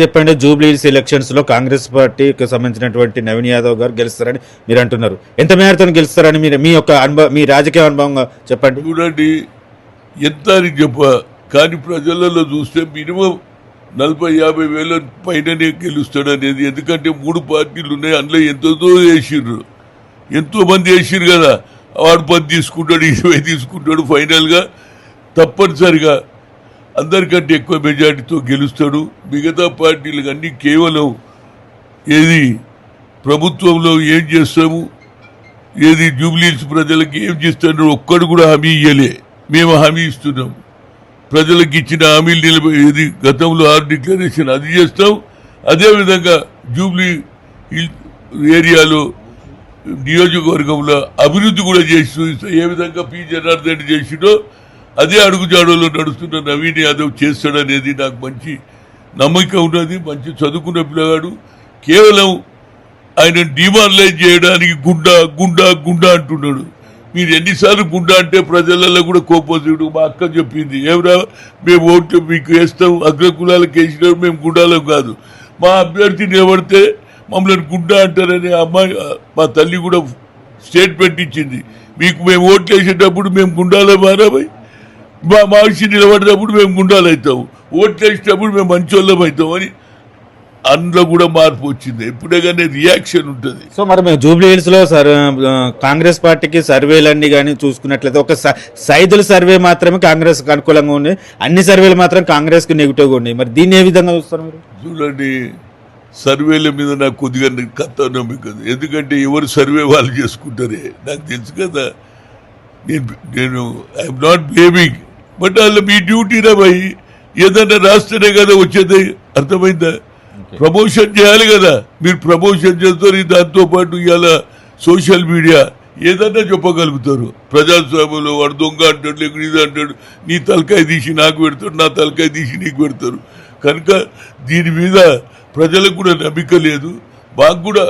చెప్పండి జూబ్లీస్ ఎలక్షన్స్లో కాంగ్రెస్ పార్టీకి సంబంధించినటువంటి నవీన్ యాదవ్ గారు గెలుస్తారని మీరు అంటున్నారు. ఎంత మేరతో గెలుస్తారని మీరు మీ యొక్క అనుభవం మీ రాజకీయ అనుభవంగా చెప్పండి. చూడండి ఎంత అని చెప్ప కానీ ప్రజలలో చూస్తే మినిమం నలభై యాభై వేల పైననే గెలుస్తాడు అనేది ఎందుకంటే మూడు పార్టీలు ఉన్నాయి అందులో ఎంతో వేసిండ్రు. ఎంతో మంది వేసిర్రు కదా. వాడు పది తీసుకుంటాడు ఇరవై తీసుకుంటాడు ఫైనల్గా. తప్పనిసరిగా అందరికంటే ఎక్కువ మెజార్టీతో గెలుస్తాడు. మిగతా పార్టీలు అన్నీ కేవలం ఏది ప్రభుత్వంలో ఏం చేస్తాము? ఏది జూబ్లీస్ ప్రజలకు ఏం చేస్తాను ఒక్కడు కూడా హామీ ఇయ్యలే. మేము హామీ ఇస్తున్నాం. ప్రజలకు ఇచ్చిన హామీలు నిలబడి ఏది గతంలో ఆరు డిక్లరేషన్ అది చేస్తాం. అదేవిధంగా జూబ్లీ ఏరియాలో నియోజకవర్గంలో అభివృద్ధి కూడా చేస్తూ ఏ విధంగా పి జనార్దన్ రెడ్డి చేసిడో అదే అడుగుజాడలో నడుస్తున్న నవీన్ యాదవ్ చేస్తాడనేది నాకు మంచి నమ్మకం ఉన్నది మంచి చదువుకున్న పిల్లగాడు. కేవలం ఆయన డిమారలైజ్ చేయడానికి గుండా గుండా గుండా అంటున్నాడు. మీరు ఎన్నిసార్లు గుండా అంటే ప్రజలలో కూడా కోపోతుడు మా అక్క చెప్పింది ఏమరా మేము ఓట్లు మీకు వేస్తాం అగ్రకులాలకు వేసినాం మేము గుండాలం కాదు. మా అభ్యర్థి నిలబడితే మమ్మల్ని గుండా అంటారని అమ్మాయి మా తల్లి కూడా స్టేట్మెంట్ ఇచ్చింది. మీకు మేము ఓట్లు వేసేటప్పుడు మేము గుండాలో మారామై మా మనిషి నిలబడినప్పుడు మేము గుండాలవుతాము ఓట్లు వేసేటప్పుడు మేము మంచోళ్ళం అవుతాం అని అందులో కూడా మార్పు వచ్చింది. ఎప్పుడే కానీ రియాక్షన్ ఉంటుంది. సో మరి మేము జూబ్లీ హిల్స్లో కాంగ్రెస్ పార్టీకి సర్వేలన్నీ కానీ చూసుకున్నట్లయితే ఒక సైదుల సర్వే మాత్రమే కాంగ్రెస్ అనుకూలంగా ఉన్నాయి అన్ని సర్వేలు మాత్రం కాంగ్రెస్కు నెగిటివ్గా ఉన్నాయి. మరి దీన్ని ఏ విధంగా చూస్తారు మీరు? చూడండి సర్వేల మీద నాకు కొద్దిగా కథ నమ్మకం ఉంది. ఎందుకంటే ఎవరు సర్వే వాళ్ళు చేసుకుంటారే? నాకు తెలుసు కదా. నేను నేను ఐఎమ్ నాట్ బ్లేమింగ్ బట్ వాళ్ళ మీ డ్యూటీనా భయ్ ఏదన్నా రాస్తేనే కదా వచ్చేది? అర్థమైందా? ప్రమోషన్ చేయాలి కదా. మీరు ప్రమోషన్ చేస్తారు దాంతో పాటు ఇవాళ సోషల్ మీడియా ఏదన్నా చెప్పగలుగుతారు. ప్రజాస్వామ్యంలో వాడు దొంగ అంటాడు లేకపోతే ఇది అంటాడు నీ తలకాయ తీసి నాకు పెడతాడు నా తలకాయ తీసి నీకు పెడతారు. కనుక దీని మీద ప్రజలకు కూడా నమ్మిక లేదు. మాకు కూడా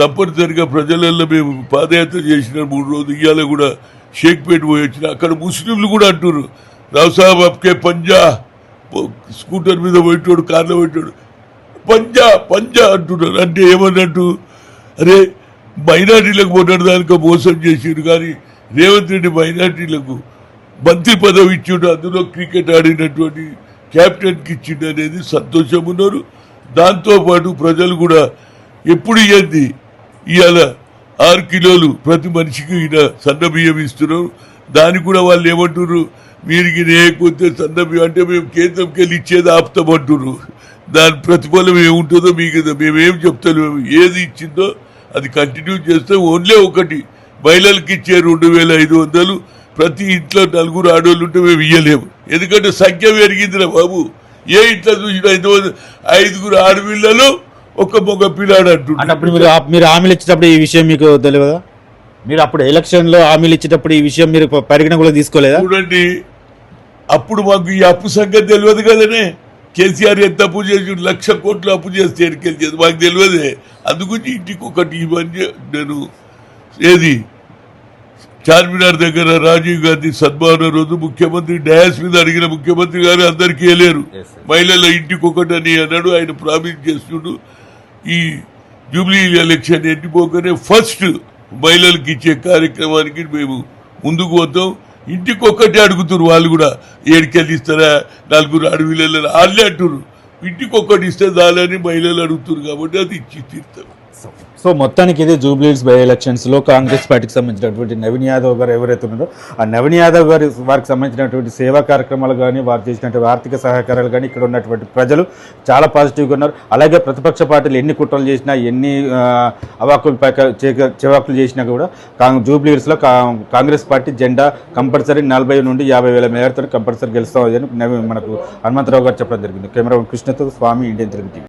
తప్పనిసరిగా ప్రజలలో మేము పాదయాత్ర చేసిన మూడు రోజులు ఇవాళ కూడా షేక్పేట పోయి వచ్చిన అక్కడ ముస్లింలు కూడా అంటారు రావు సాహెబ్ అప్కే పంజా స్కూటర్ మీద పోయేటోడు కార్లో పోయేటోడు పంజా పంజా అంటున్నాడు. అంటే ఏమన్నట్టు? అరే మైనార్టీలకు మొన్నటి దానిక మోసం చేసిండు కానీ రేవంత్ రెడ్డి మైనార్టీలకు మంత్రి పదవి ఇచ్చిండు అందులో క్రికెట్ ఆడినటువంటి క్యాప్టెన్కి ఇచ్చిండు అనేది సంతోషం ఉన్నారు. దాంతోపాటు ప్రజలు కూడా ఎప్పుడు ఇవ్వండి ఇవాళ ఆరు కిలోలు ప్రతి మనిషికి ఈయన సన్న బియ్యం ఇస్తున్నారు. దానికి కూడా వాళ్ళు ఏమంటున్నారు? మీరు లేకపోతే సన్న అంటే మేము కేంద్రంకి వెళ్ళి ఇచ్చేది ఆపుతామంటున్నారు దాని ప్రతిఫలం ఏముంటుందో మీకు మేమేం చెప్తలేము. ఏది ఇచ్చిందో అది కంటిన్యూ చేస్తే ఓన్లీ ఒకటి. మహిళలకు ఇచ్చే రెండు వేల ఐదు వందలు. ప్రతి ఇంట్లో నలుగురు ఆడవాళ్ళు ఉంటే మేము ఇయ్యలేము. ఎందుకంటే సంఖ్య పెరిగిందిరా బాబు. ఏ ఇంట్లో చూసినా ఐదు వందలు ఐదుగురు ఆడపిల్లలు ఒక మగ పిల్లాడు అంటున్నారు అప్పుడు మీరు ఆ- మీరు హామీలు ఇచ్చేటప్పుడు ఈ విషయం మీకు తెలియదా? మీరు అప్పుడు ఎలక్షన్లో హామీలు ఇచ్చేటప్పుడు ఈ విషయం మీరు పరిగణ కూడా తీసుకోలేదా? చూడండి అప్పుడు మాకు ఈ అప్పు సంగతి తెలియదు కదనే. కేసీఆర్ ఎంత అప్పు చేసి లక్ష కోట్లు అప్పు చేస్తే ఎడికెళ్ళి మాకు తెలియదే. అందుగురించి ఇంటికి ఒకటి ఇవన్నీ నేను ఏది? చార్మినార్ దగ్గర రాజీవ్ గాంధీ సద్భావన రోజు ముఖ్యమంత్రి డయాస్ మీద అడిగిన ముఖ్యమంత్రి గారు అందరికీ వెళ్ళారు. మహిళల ఇంటికి ఒకటి అని అన్నాడు. ఆయన ప్రామిస్ చేస్తుడు. ఈ జూబ్లీ ఎలక్షన్ ఎన్నిపోకనే ఫస్ట్ మహిళలకు ఇచ్చే కార్యక్రమానికి మేము ముందుకు పోతాం. ఇంటికి ఒక్కటే వాళ్ళు కూడా ఏడుకెళ్ళి ఇస్తారా? నలుగురు అడవిలలో వాళ్ళే అంటున్నారు ఇంటికొక్కటి ఇస్తే దాలని మహిళలు అడుగుతున్నారు కాబట్టి అది ఇచ్చి తీరుతారు సో మొత్తానికి ఇది జూబ్లీస్ బై ఎలక్షన్స్లో కాంగ్రెస్ పార్టీకి సంబంధించినటువంటి నవీన్ యాదవ్ గారు ఎవరైతే ఉన్నారో ఆ నవీన్ యాదవ్ గారి వారికి సంబంధించినటువంటి సేవా కార్యక్రమాలు కానీ వారు చేసినటువంటి ఆర్థిక సహకారాలు కానీ ఇక్కడ ఉన్నటువంటి ప్రజలు చాలా పాజిటివ్గా ఉన్నారు. అలాగే ప్రతిపక్ష పార్టీలు ఎన్ని కుట్రలు చేసినా ఎన్ని అవాకులు చేక- చెవాకులు చేసినా కూడా కాంగ్ జూబ్లీస్లో కా కాంగ్రెస్ పార్టీ జెండా కంపల్సరీ నలభై నుండి యాభై వేల మేరతో కంపల్సరీ గెలుస్తామని మనకు హనుమంతరావు గారు చెప్పడం జరిగింది. కెమెరా కృష్ణతో స్వామి ఇండియన్ తెలుగు టీవీ.